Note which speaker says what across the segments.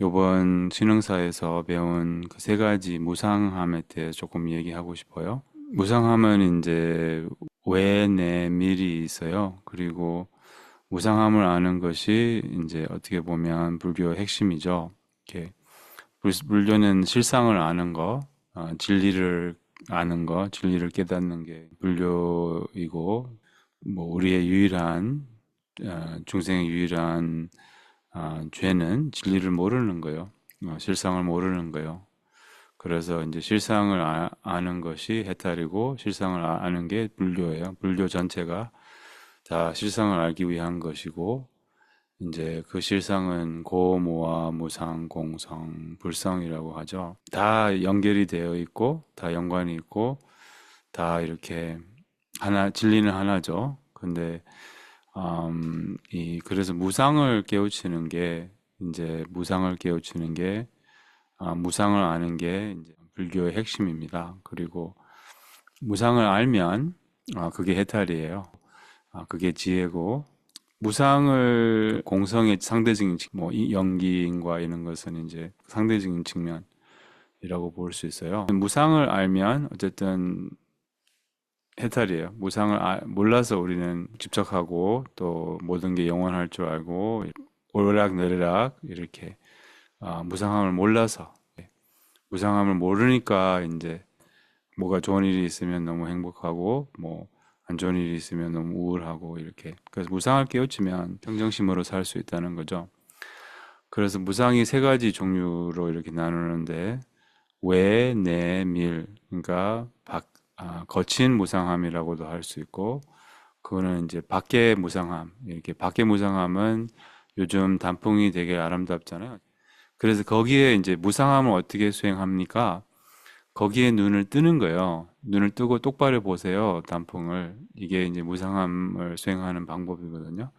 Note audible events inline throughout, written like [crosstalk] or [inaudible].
Speaker 1: 요번 신흥사에서 배운 그 세 가지 무상함에 대해 조금 얘기하고 싶어요. 무상함은 이제 왜, 내, 밀이 있어요. 그리고 무상함을 아는 것이 이제 어떻게 보면 불교의 핵심이죠. 이렇게 불- 불교는 실상을 아는 거, 어, 진리를 아는 거, 진리를 깨닫는 게 불교이고, 뭐 우리의 유일한 어, 중생의 유일한 아, 죄는 진리를 모르는 거예요. 어, 실상을 모르는 거예요. 그래서 이제 실상을 아, 아는 것이 해탈이고 실상을 아- 아는 게 불교예요. 불교 전체가 다 실상을 알기 위한 것이고 이제 그 실상은 고모와 무상, 공성, 불성이라고 하죠. 다 연결이 되어 있고 다 연관이 있고 다 이렇게 하나 진리는 하나죠. 근데 음, 이 그래서 무상을 깨우치는 게 이제 무상을 깨우치는 게 아, 무상을 아는 게 이제 불교의 핵심입니다. 그리고 무상을 알면 아, 그게 해탈이에요. 아, 그게 지혜고 무상을 공성의 상대적인 측- 뭐 이- 연기인과 이런 것은 이제 상대적인 측면이라고 볼 수 있어요. 무상을 알면 어쨌든 해탈이에요. 무상을 아- 몰라서 우리는 집착하고 또 모든 게 영원할 줄 알고 오르락 내리락 이렇게 아, 무상함을 몰라서 예. 무상함을 모르니까 이제 뭐가 좋은 일이 있으면 너무 행복하고 뭐 안 좋은 일이 있으면 너무 우울하고 이렇게 그래서 무상을 깨우치면 평정심으로 살 수 있다는 거죠. 그래서 무상이 세 가지 종류로 이렇게 나누는데 외, 내, 밀 그러니까 밖, 아, 거친 무상함이라고도 할 수 있고 그거는 이제 밖의 무상함 이렇게 밖의 무상함은 요즘 단풍이 되게 아름답잖아요. 그래서 거기에 이제 무상함을 어떻게 수행합니까? 거기에 눈을 뜨는 거예요. 눈을 뜨고 똑바로 보세요, 단풍을. 이게 이제 무상함을 수행하는 방법이거든요.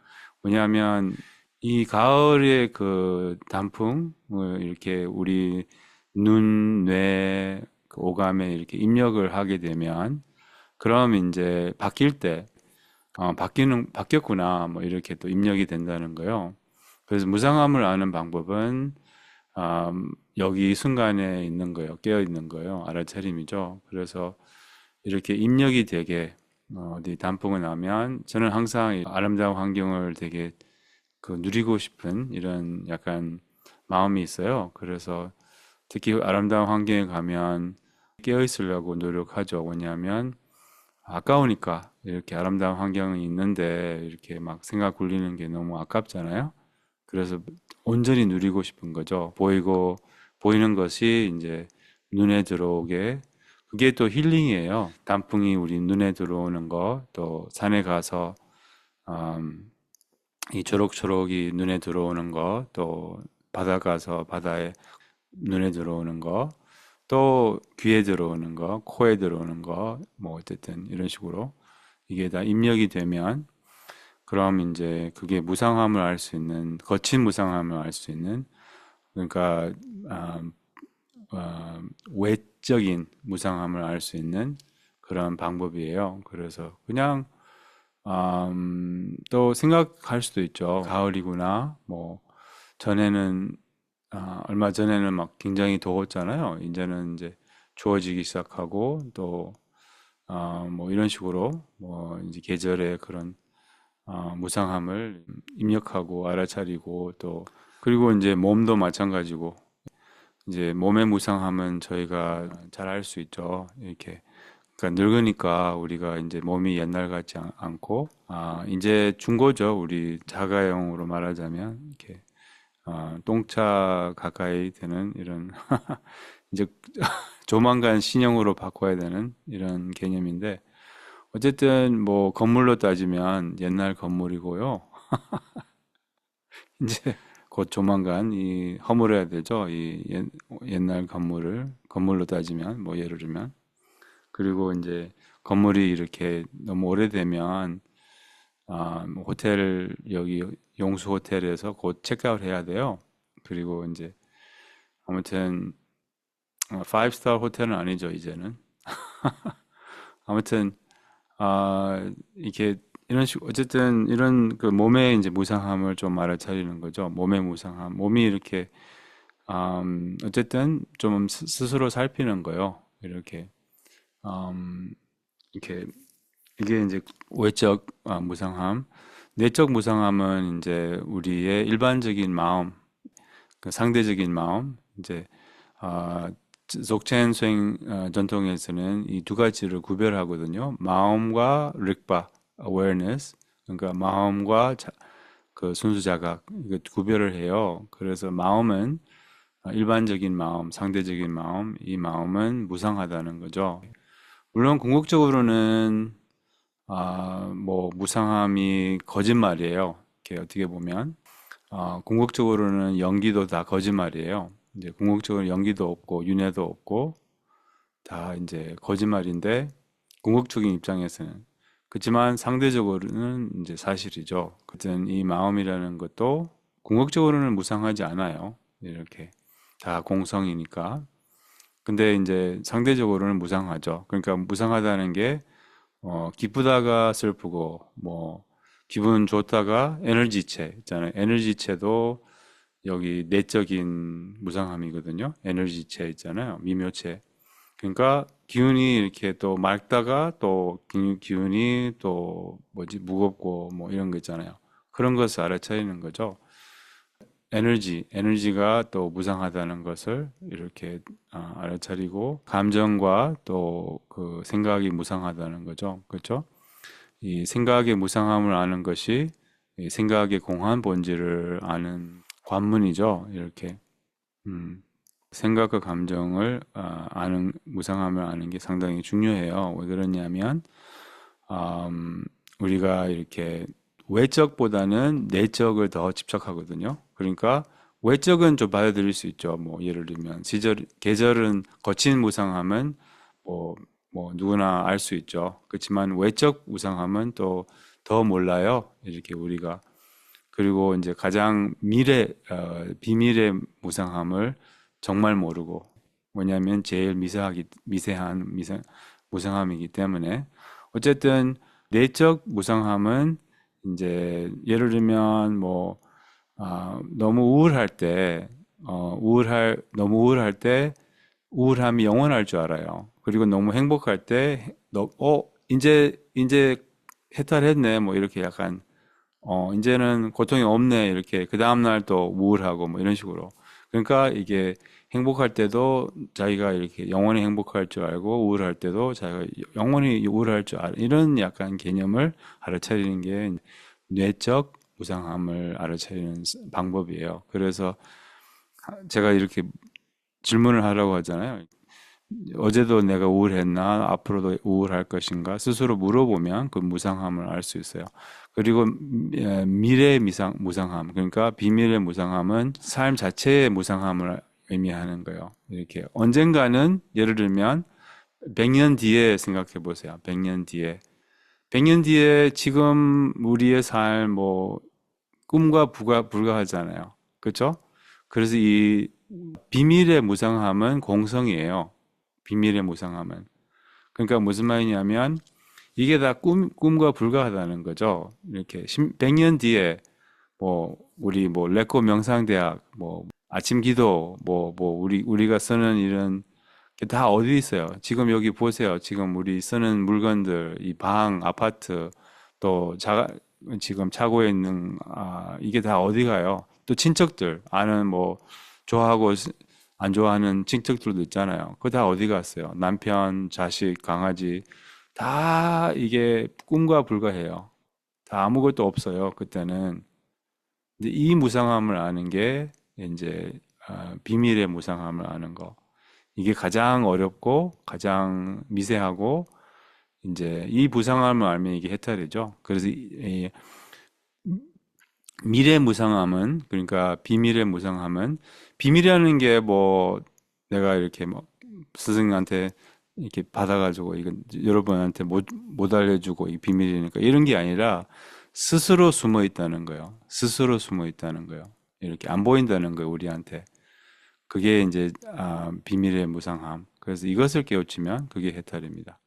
Speaker 1: 왜냐하면 이 가을의 그 단풍을 이렇게 우리 눈, 뇌, 그 오감에 이렇게 입력을 하게 되면 그럼 이제 바뀔 때 어, 바뀌는 바뀌었구나 뭐 이렇게 또 입력이 된다는 거예요. 그래서 무상함을 아는 방법은 음, 여기 이 순간에 있는 거예요. 깨어 있는 거예요. 알아차림이죠. 그래서 이렇게 입력이 되게 어, 어디 단풍을 나면 저는 항상 이 아름다운 환경을 되게 그 누리고 싶은 이런 약간 마음이 있어요. 그래서 특히 아름다운 환경에 가면 깨어 있으려고 노력하죠. 왜냐하면 아까우니까 이렇게 아름다운 환경이 있는데 이렇게 막 생각 굴리는 게 너무 아깝잖아요. 그래서 온전히 누리고 싶은 거죠. 보이고 보이는 것이 이제 눈에 들어오게 그게 또 힐링이에요. 단풍이 우리 눈에 들어오는 거, 또 산에 가서 음, 이 초록초록이 눈에 들어오는 거, 또 바다 가서 바다에 눈에 들어오는 거, 또 귀에 들어오는 거, 코에 들어오는 거, 뭐 어쨌든 이런 식으로 이게 다 입력이 되면 그럼 이제 그게 무상함을 알 수 있는 거친 무상함을 알 수 있는 그러니까 아, 아, 외적인 무상함을 알 수 있는 그런 방법이에요. 그래서 그냥 음, 또 생각할 수도 있죠. 가을이구나. 뭐 전에는 아, 얼마 전에는 막 굉장히 더웠잖아요. 이제는 이제 추워지기 시작하고 또 아, 뭐 이런 식으로 뭐 이제 계절의 그런 아, 무상함을 입력하고 알아차리고 또 그리고 이제 몸도 마찬가지고 이제 몸의 무상함은 저희가 잘 알 수 있죠. 이렇게 그러니까 늙으니까 우리가 이제 몸이 옛날 같지 않- 않고 아 이제 중고죠. 우리 자가용으로 말하자면 이렇게 아, 똥차 가까이 되는 이런 [laughs] 이제 [laughs] 조만간 신형으로 바꿔야 되는 이런 개념인데 어쨌든 뭐 건물로 따지면 옛날 건물이고요. [laughs] 이제 곧 조만간 이 허물어야 되죠. 이 옛, 옛날 건물을 건물로 따지면 뭐 예를 들면 그리고 이제 건물이 이렇게 너무 오래되면 아, 뭐 호텔 여기 용수 호텔에서 곧 체크아웃 해야 돼요. 그리고 이제 아무튼 어, 5스타 호텔은 아니죠, 이제는. [laughs] 아무튼 아, 이게 이런 식 어쨌든 이런 그 몸의 이제 무상함을 좀 알아차리는 거죠. 몸의 무상함. 몸이 이렇게 음, 어쨌든 좀 스- 스스로 살피는 거요. 이렇게 음, 이렇게 이게 이제 외적 아, 무상함, 내적 무상함은 이제 우리의 일반적인 마음, 그 상대적인 마음, 이제 아, 속첸 수행 어, 전통에서는 이 두 가지를 구별하거든요. 마음과 릭바, awareness, 그러니까 마음과 자- 그 순수 자각 이거 구별을 해요. 그래서 마음은 어, 일반적인 마음, 상대적인 마음, 이 마음은 무상하다는 거죠. 물론 궁극적으로는 아, 뭐 무상함이 거짓말이에요. 이렇게 어떻게 보면 아, 궁극적으로는 연기도 다 거짓말이에요. 이제 궁극적으로 연기도 없고 윤회도 없고 다 이제 거짓말인데 궁극적인 입장에서는 그렇지만 상대적으로는 이제 사실이죠. 그땐 이 마음이라는 것도 궁극적으로는 무상하지 않아요. 이렇게 다 공성이니까. 근데 이제 상대적으로는 무상하죠. 그러니까 무상하다는 게 어, 기쁘다가 슬프고 뭐 기분 좋다가 에너지체 있잖아요. 에너지체도 여기 내적인 무상함이거든요. 에너지체 있잖아요. 미묘체. 그러니까 기운이 이렇게 또 맑다가 또 기- 기운이 또 뭐지 무겁고 뭐 이런 거 있잖아요. 그런 것을 알아차리는 거죠. 에너지, 에너지가 또 무상하다는 것을 이렇게 아, 알아차리고 감정과 또 그 생각이 무상하다는 거죠. 그렇죠? 이 생각의 무상함을 아는 것이 이 생각의 공한 본질을 아는 관문이죠. 이렇게 음, 생각과 감정을 아, 아는 무상함을 아는 게 상당히 중요해요. 왜 그러냐면 음, 우리가 이렇게 외적보다는 내적을 더 집착하거든요. 그러니까 외적은 좀 받아들일 수 있죠. 뭐 예를 들면 시절 계절은 거친 무상함은 뭐, 뭐 누구나 알 수 있죠. 그렇지만 외적 무상함은 또 더 몰라요. 이렇게 우리가 그리고 이제 가장 미래 어, 비밀의 무상함을 정말 모르고 뭐냐면 제일 미세하기 미세한 미세, 무상함이기 때문에 어쨌든 내적 무상함은 이제 예를 들면 뭐 아, 너무 우울할 때 어, 우울할 너무 우울할 때 우울함이 영원할 줄 알아요. 그리고 너무 행복할 때 너, 어, 이제 이제 해탈했네. 뭐 이렇게 약간 어, 이제는 고통이 없네. 이렇게 그 다음 날 또 우울하고 뭐 이런 식으로 그러니까 이게 행복할 때도 자기가 이렇게 영원히 행복할 줄 알고 우울할 때도 자기가 영원히 우울할 줄 알, 이런 약간 개념을 알아차리는 게 뇌적 무상함을 알아차리는 방법이에요. 그래서 제가 이렇게 질문을 하라고 하잖아요. 어제도 내가 우울했나? 앞으로도 우울할 것인가? 스스로 물어보면 그 무상함을 알 수 있어요. 그리고 미래의 미상, 무상함, 그러니까 비밀의 무상함은 삶 자체의 무상함을 의미하는 거예요. 이렇게 언젠가는 예를 들면 100년 뒤에 생각해 보세요. 100년 뒤에. 100년 뒤에 지금 우리의 삶, 뭐, 꿈과 부가, 불가하잖아요. 그렇죠? 그래서 이 비밀의 무상함은 공성이에요. 비밀의 무상함은. 그러니까 무슨 말이냐면 이게 다 꿈, 꿈과 불가하다는 거죠. 이렇게 100년 뒤에 뭐 우리 뭐 레코 명상대학 뭐 아침 기도 뭐뭐 우리 우리가 쓰는 이런 게다 어디 있어요? 지금 여기 보세요. 지금 우리 쓰는 물건들, 이 방, 아파트 또 자, 지금 차고에 있는 아, 이게 다 어디 가요? 또 친척들 아는 뭐 좋아하고 안 좋아하는 친척들도 있잖아요. 그거 다 어디 갔어요? 남편, 자식, 강아지 다 이게 꿈과 불가해요. 다 아무것도 없어요. 그때는. 근데 이 무상함을 아는 게 이제 아, 비밀의 무상함을 아는 거. 이게 가장 어렵고 가장 미세하고 이제 이 무상함을 알면 이게 해탈이죠. 그래서 이, 미래 무상함은 그러니까 비밀의 무상함은 비밀이라는 게 뭐 내가 이렇게 뭐 스승한테 이렇게 받아가지고 이건 여러분한테 못, 못 알려주고 이 비밀이니까 이런 게 아니라 스스로 숨어 있다는 거예요. 스스로 숨어 있다는 거예요. 이렇게 안 보인다는 거예요, 우리한테. 그게 이제 아, 비밀의 무상함. 그래서 이것을 깨우치면 그게 해탈입니다.